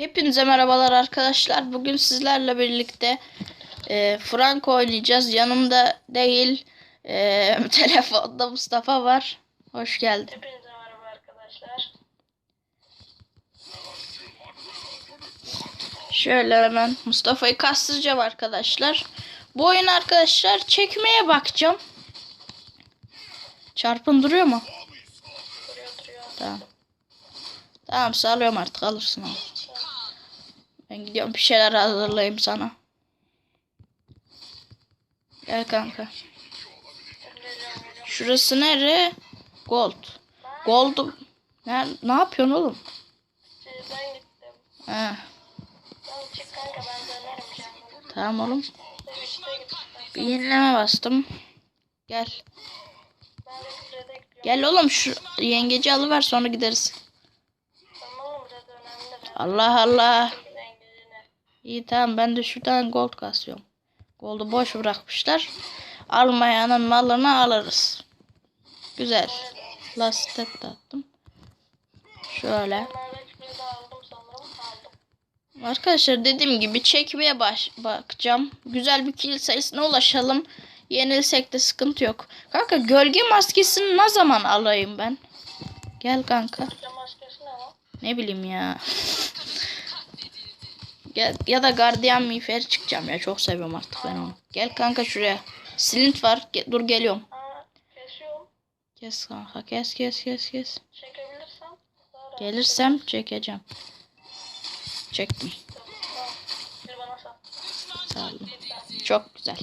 Hepinize merhabalar arkadaşlar. Bugün sizlerle birlikte e, Frank oynayacağız. Yanımda değil e, telefonda Mustafa var. Hoş geldin. Hepinize merhaba arkadaşlar. Şöyle hemen Mustafa'yı kastıracağım arkadaşlar. Bu oyun arkadaşlar çekmeye bakacağım. Çarpın duruyor mu? Duruyor duruyor. Tamam. Tamam sağlıyorum artık alırsın onu. Ben gidiyorum bir şeyler hazırlayayım sana. Gel kanka. Şurası nere? Gold. Gold. Ne, ne yapıyorsun oğlum? Sizden gittim. Ha, Tamam ben oğlum. Bir yenileme bastım. Gel. Ben. Gel oğlum şu yengeci alıver sonra gideriz. Ben Allah Allah. İyi tamam ben de şuradan gold kasıyorum. Gold'u boş bırakmışlar. Almayanın malını alırız. Güzel. Last step de attım. Şöyle. Arkadaşlar dediğim gibi çekmeye baş bakacağım. Güzel bir kill sayısına ulaşalım. Yenilsek de sıkıntı yok. Kanka gölge maskesini ne zaman alayım ben? Gel kanka. Ne bileyim ya. Gel, ya da gardiyan miğferi çıkacağım ya. Çok seviyorum artık ben onu. Gel kanka şuraya. Silint var. Ge- dur geliyorum. Aa kesiyorum. Kes kanka kes kes kes kes. Çekebilirsem. Gelirsem çekeceğim. Çektim. Sağ olun. Çok güzel.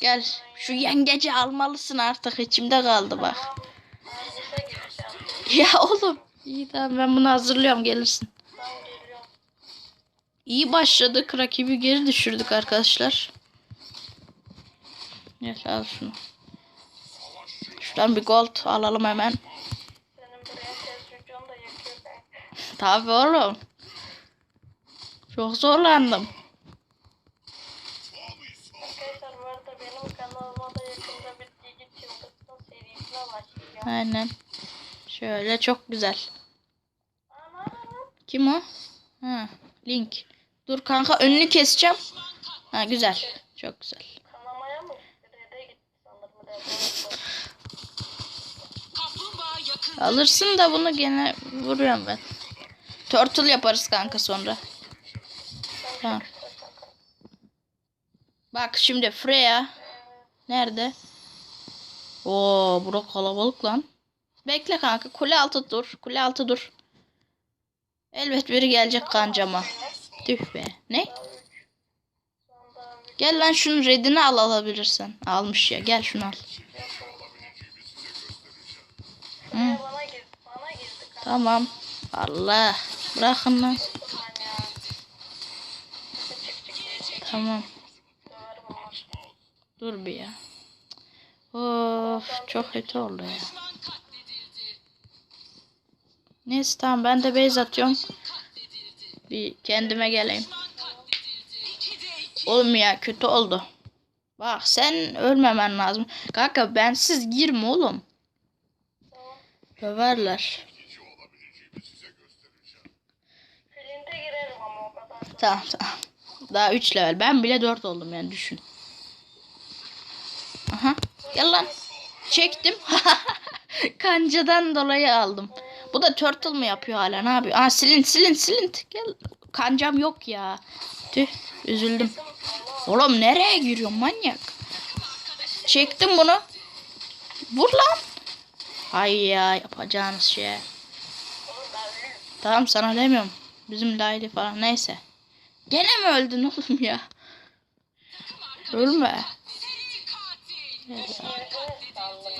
Gel şu yengeci almalısın artık içimde kaldı bak. Ya oğlum. İyi tamam ben bunu hazırlıyorum gelirsin. İyi başladık. Rakibi geri düşürdük arkadaşlar. Gel al şunu. Şuradan bir gold alalım hemen. Tabii oğlum. Çok zorlandım. Aynen. Şöyle çok güzel. Kim o? Ha, Link. Dur kanka önünü keseceğim. Ha güzel. Çok güzel. Alırsın da bunu gene vuruyorum ben. Turtle yaparız kanka sonra. Tamam. Bak şimdi Freya. Nerede? Oo, bura kalabalık lan. Bekle kanka. Kule altı dur. Kule altı dur. Elbet biri gelecek kancama. Tüh be. Ne? Gel lan şunun redini al alabilirsen. Almış ya. Gel şunu al. Kanka. tamam. Allah. Bırakın lan. Tamam. Dur bir ya. Of çok kötü oldu ya. Neyse tamam ben de base atıyorum. Bir kendime geleyim. Oğlum ya kötü oldu. Bak sen ölmemen lazım. Kanka bensiz girme oğlum. Döverler. Filinte girerim ama o kadar. Tamam tamam. Daha 3 level. Ben bile 4 oldum yani düşün. Aha. Gel lan. Çektim. Kancadan dolayı aldım. Bu da turtle mı yapıyor hala? Ne yapıyor? Aa silin silin silin. Gel. Kancam yok ya. Tüh. Üzüldüm. Oğlum nereye giriyorsun manyak? Çektim bunu. Vur lan. Hay ya yapacağınız şey. Tamam sana demiyorum. Bizim Layli falan neyse. Gene mi öldün oğlum ya? Ölme.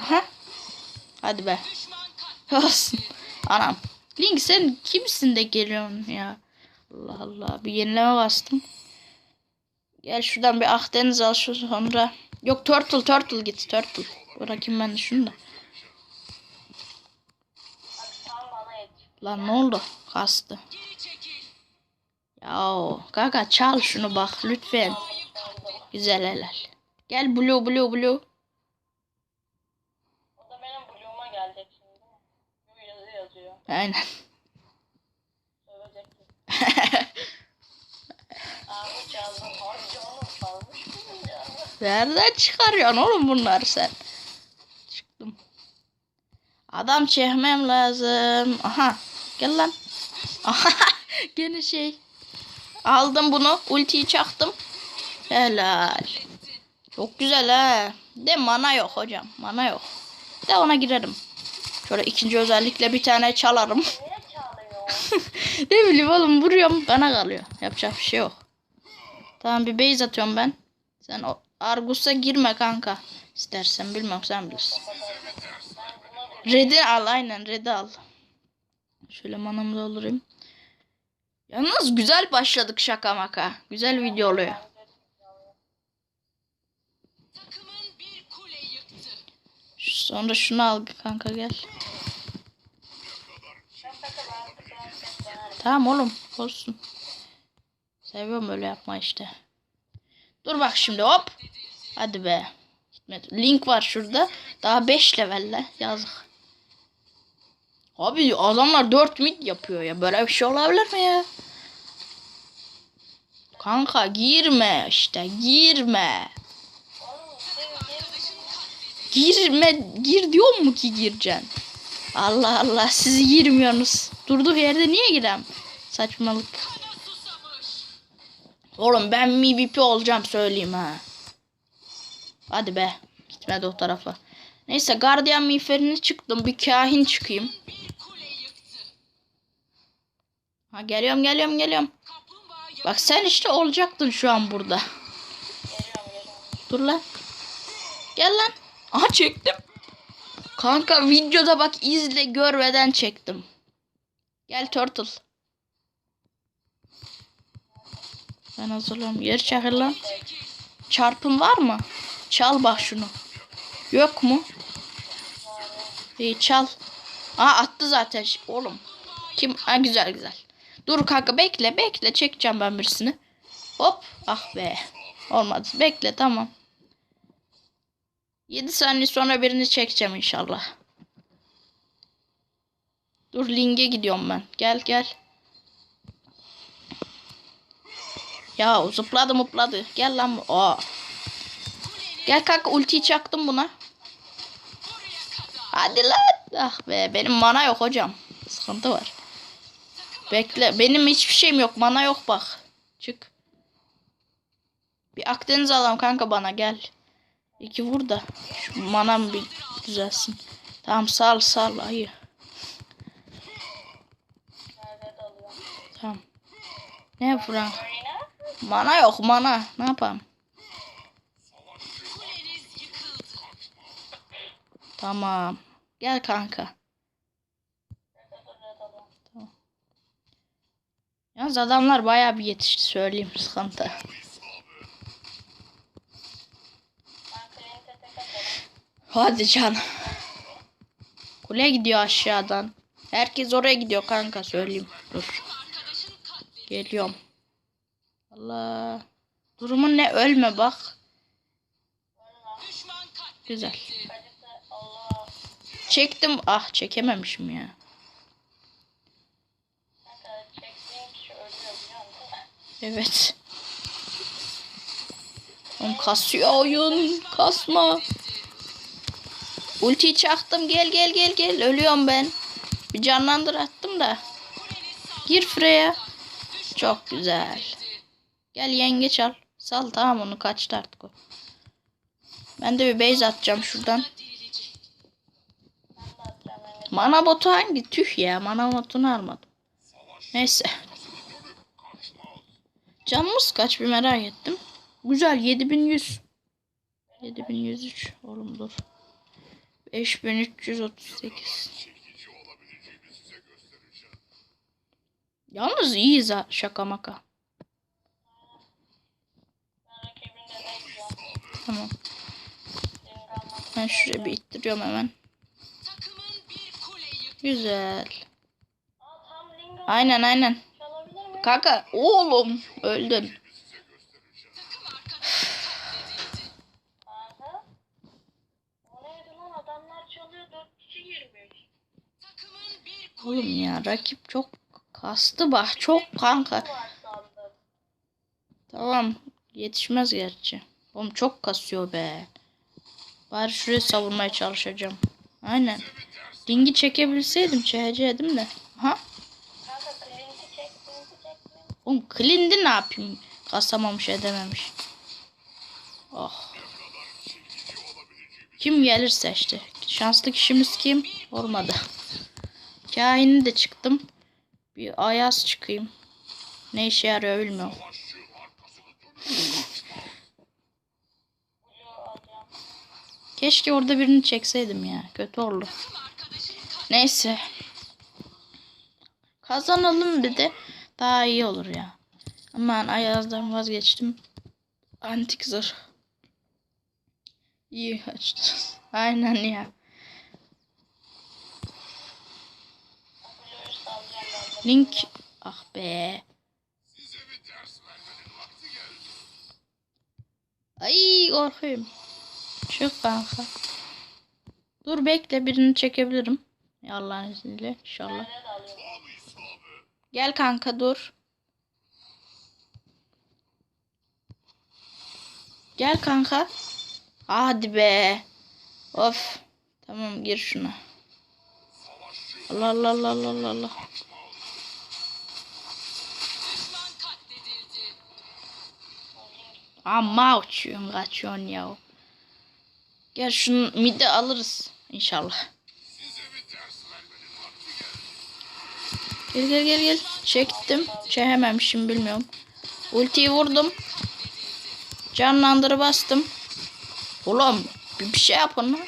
Aha. Hadi be. Olsun. Anam. Link sen kimsin de geliyorsun ya? Allah Allah. Bir yenileme bastım. Gel şuradan bir Akdeniz al şu sonra. Yok Turtle Turtle git Turtle. Bırakayım ben şunu da. Lan ne oldu? Kastı. Ya kanka çal şunu bak lütfen. Güzel helal. Gel blue blue blue. Aynen. Nereden çıkarıyorsun oğlum bunları sen? Çıktım. Adam çekmem lazım. Aha. Gel lan. Aha. Gene şey. Aldım bunu. Ultiyi çaktım. Helal. Çok güzel ha. De mana yok hocam. Mana yok. De ona girerim. Şöyle ikinci özellikle bir tane çalarım. Ne bileyim oğlum vuruyorum bana kalıyor. Yapacak bir şey yok. Tamam bir base atıyorum ben. Sen o Argus'a girme kanka. İstersen bilmem sen bilirsin. Red'i al aynen Red'i al. Şöyle manamı doldurayım. Yalnız güzel başladık şaka maka. Güzel video oluyor. Takımın bir kule yıktı. Şu- Sonra şunu al kanka gel. Tamam oğlum olsun. Seviyorum öyle yapma işte. Dur bak şimdi hop. Hadi be. Gitmedi. Link var şurada. Daha 5 levelle. Yazık. Abi adamlar 4 mid yapıyor ya. Böyle bir şey olabilir mi ya? Kanka girme işte girme. Girme gir diyor mu ki gireceksin? Allah Allah siz girmiyorsunuz. Durduk yerde niye girem? Saçmalık. Oğlum ben MVP olacağım söyleyeyim ha. Hadi be. Gitmedi o tarafa. Neyse gardiyan miğferine çıktım. Bir kahin çıkayım. Ha geliyorum geliyorum geliyorum. Bak sen işte olacaktın şu an burada. Dur lan. Gel lan. Aha çektim. Kanka videoda bak izle görmeden çektim. Gel turtle. Ben hazırlıyorum. Yer çakır lan. Çarpın var mı? Çal bak şunu. Yok mu? İyi çal. Aa attı zaten oğlum. Kim? Ha güzel güzel. Dur kanka bekle bekle çekeceğim ben birisini. Hop. Ah be. Olmadı. Bekle tamam. 7 saniye sonra birini çekeceğim inşallah. Dur linge gidiyorum ben. Gel gel. Ya zıpladı mıpladı. Gel lan. Aa. Gel kanka ultiyi çaktım buna. Hadi lan. Ah be benim mana yok hocam. Sıkıntı var. Bekle. Benim hiçbir şeyim yok. Mana yok bak. Çık. Bir Akdeniz adam kanka bana gel. İki vur da. Şu manam bir düzelsin. Tamam sal sal ayı. Tamam. Ne? Oyna. Mana yok mana. Ne yapalım? Tamam. Gel kanka. Dalıyor? Yalnız adamlar bayağı bir yetişti söyleyeyim sıkıntı. Ben Clint'e tek atarım. Hadi canım. Kule gidiyor aşağıdan. Herkes oraya gidiyor kanka söyleyeyim. Dur. Geliyorum. Allah. Durumun ne ölme bak. Güzel. Çektim. Ah çekememişim ya. Evet. Oğlum kasıyor oyun. Kasma. Ultiyi çaktım. Gel gel gel gel. Ölüyorum ben. Bir canlandır attım da. Gir Freya. Çok güzel. Gel yengeç al. Sal tamam onu kaçtı artık o. Ben de bir base atacağım şuradan. Mana botu hangi? Tüh ya. Mana botunu almadım. Neyse. Canımız kaç bir merak ettim. Güzel 7100. 7103. Oğlum dur. 5338. Yalnız ha şaka maka. Tamam. Ben şuraya bir ittiriyorum hemen. Güzel. Aynen aynen. Kanka oğlum öldün. Rakip çok kastı bak çok kanka. Tamam yetişmez gerçi. Oğlum çok kasıyor be. Bari şuraya savurmaya çalışacağım. Aynen. Ringi çekebilseydim çekecektim de. Ha? Oğlum Clint'i ne yapayım? Kasamamış edememiş. Oh. Kim gelirse işte. Şanslı kişimiz kim? Olmadı. Kahin'i de çıktım. Bir ayaz çıkayım. Ne işe yarıyor bilmiyorum. Keşke orada birini çekseydim ya. Kötü oldu. Neyse. Kazanalım bir de daha iyi olur ya. Aman Ayaz'dan vazgeçtim. Antik zırh. İyi kaçtı. Aynen ya. Blue'yu salacağım ben de. Link. Ah be. Ay korkuyorum. Çık kanka. Dur bekle birini çekebilirim. Allah'ın izniyle inşallah. Gel kanka dur. Gel kanka. Hadi be. Of. Tamam gir şuna. Allah Allah Allah Allah Allah Amma uçuyorsun kaçıyorsun ya. Gel şunu mide alırız inşallah. Gel gel gel gel. Çektim. Çekememişim bilmiyorum. Ultiyi vurdum. Canlandırı bastım. Oğlum bir, şey yapın lan.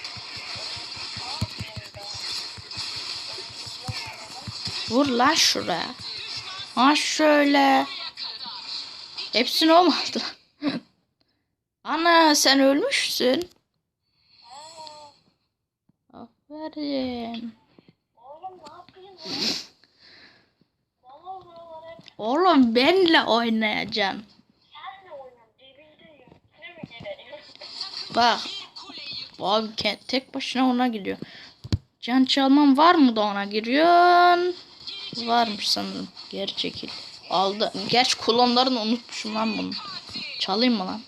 Vur lan şuraya. Ha şöyle. Hepsini o sen ölmüşsün. Aferin. Oğlum ne hep. Oğlum benle oynayacaksın. Bak. Ke- tek başına ona gidiyor. Can çalmam var mı da ona giriyorsun? Varmış sanırım. Geri çekil. Aldı. Geç kulonlarını unutmuşum lan bunu. Çalayım mı lan?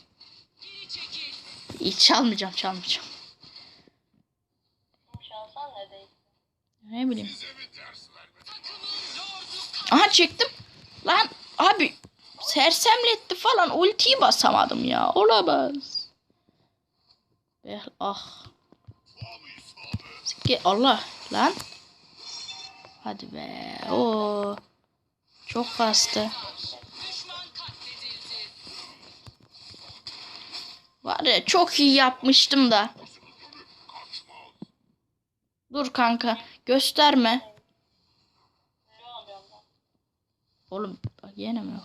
İyi çalmayacağım çalmayacağım. Çalsan ne değil? Ne bileyim. Aha çektim. Lan abi sersemletti falan ultiyi basamadım ya. Olamaz. Eh, ah. Ge- Allah lan. Hadi be. Oo. Çok bastı. Var ya çok iyi yapmıştım da. Dur kanka gösterme. Oğlum yine mi ben?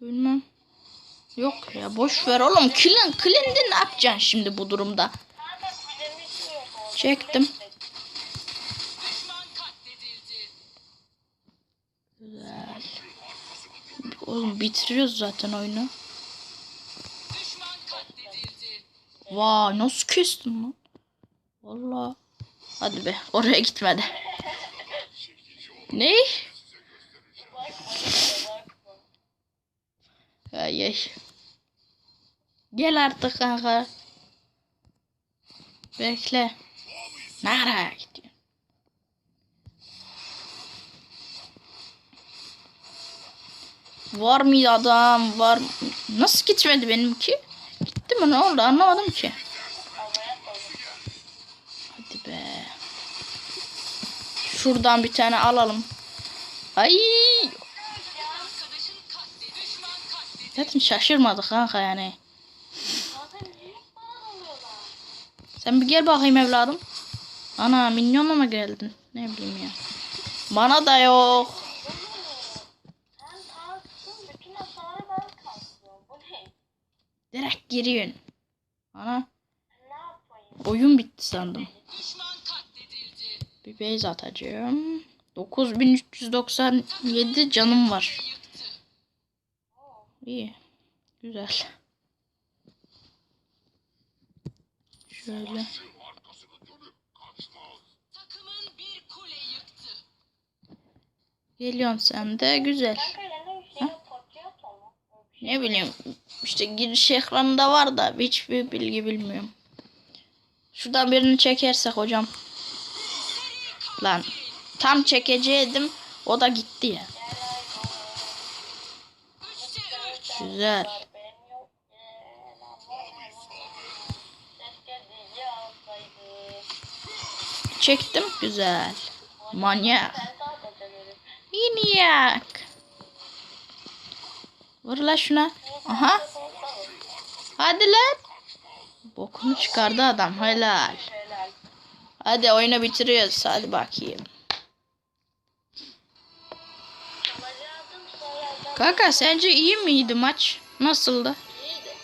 Bilmem. Yok ya boş ver oğlum. Klin, Klin'de ne yapacaksın şimdi bu durumda? Çektim. Bitiriyoruz zaten oyunu. Vay nasıl kestin lan? Valla. Hadi be oraya gitmedi. ne? Ay ay. Gel artık kanka. Bekle. Nereye gidiyorsun? Var mı adam? Var? Nasıl gitmedi benimki? Gitti mi ne oldu anlamadım ki. Hadi be. Şuradan bir tane alalım. Ay. Zaten şaşırmadık kanka yani. Sen bir gel bakayım evladım. Ana minyonla mı geldin? Ne bileyim ya. Bana da yok. Sen tanksın bütün hasarı ben kaplıyorum. Bu ne? Direkt giriyorsun. Ana Ne yapayım? oyun bitti sandım. Düşman katledildi. Bir base atacağım. 9397 canım var. İyi. Güzel. Şöyle. Takımın bir kule yıktı. Geliyorsun sen de güzel. Bir şey. Ne bileyim işte giriş ekranında var da hiçbir bilgi bilmiyorum. Şuradan birini çekersek hocam. Lan tam çekeceydim o da gitti ya. Güzel. Çektim güzel. Manyak. Manyak. Vur la şuna. Aha. Hadi lan. Bokunu çıkardı adam helal. Hadi oyunu bitiriyoruz. Hadi bakayım. Kanka sence iyi miydi maç? Nasıldı? iyiydi.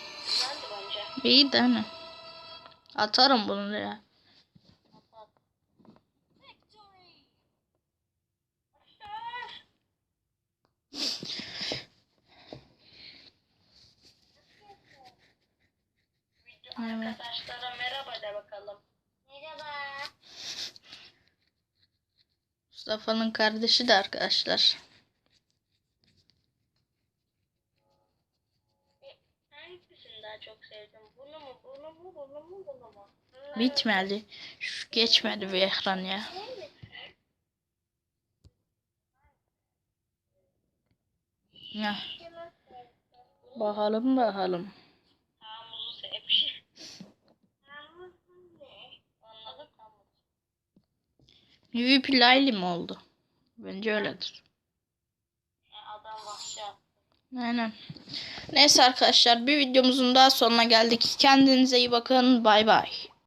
İyiydi hani. Atarım bunu ya. Evet. Arkadaşlara merhaba de bakalım. Merhaba. Mustafa'nın kardeşi de arkadaşlar. Hangisini daha çok sevdin? Bunu mu, bunu mu, bunu mu, bunu mu? Bitmedi. Şu geçmedi bir ekran ya. Ya. Bakalım bakalım. MVP Layli mi oldu? Bence öyledir. Ya adam vahşi. Aynen. Neyse arkadaşlar bir videomuzun daha sonuna geldik. Kendinize iyi bakın. Bay bay.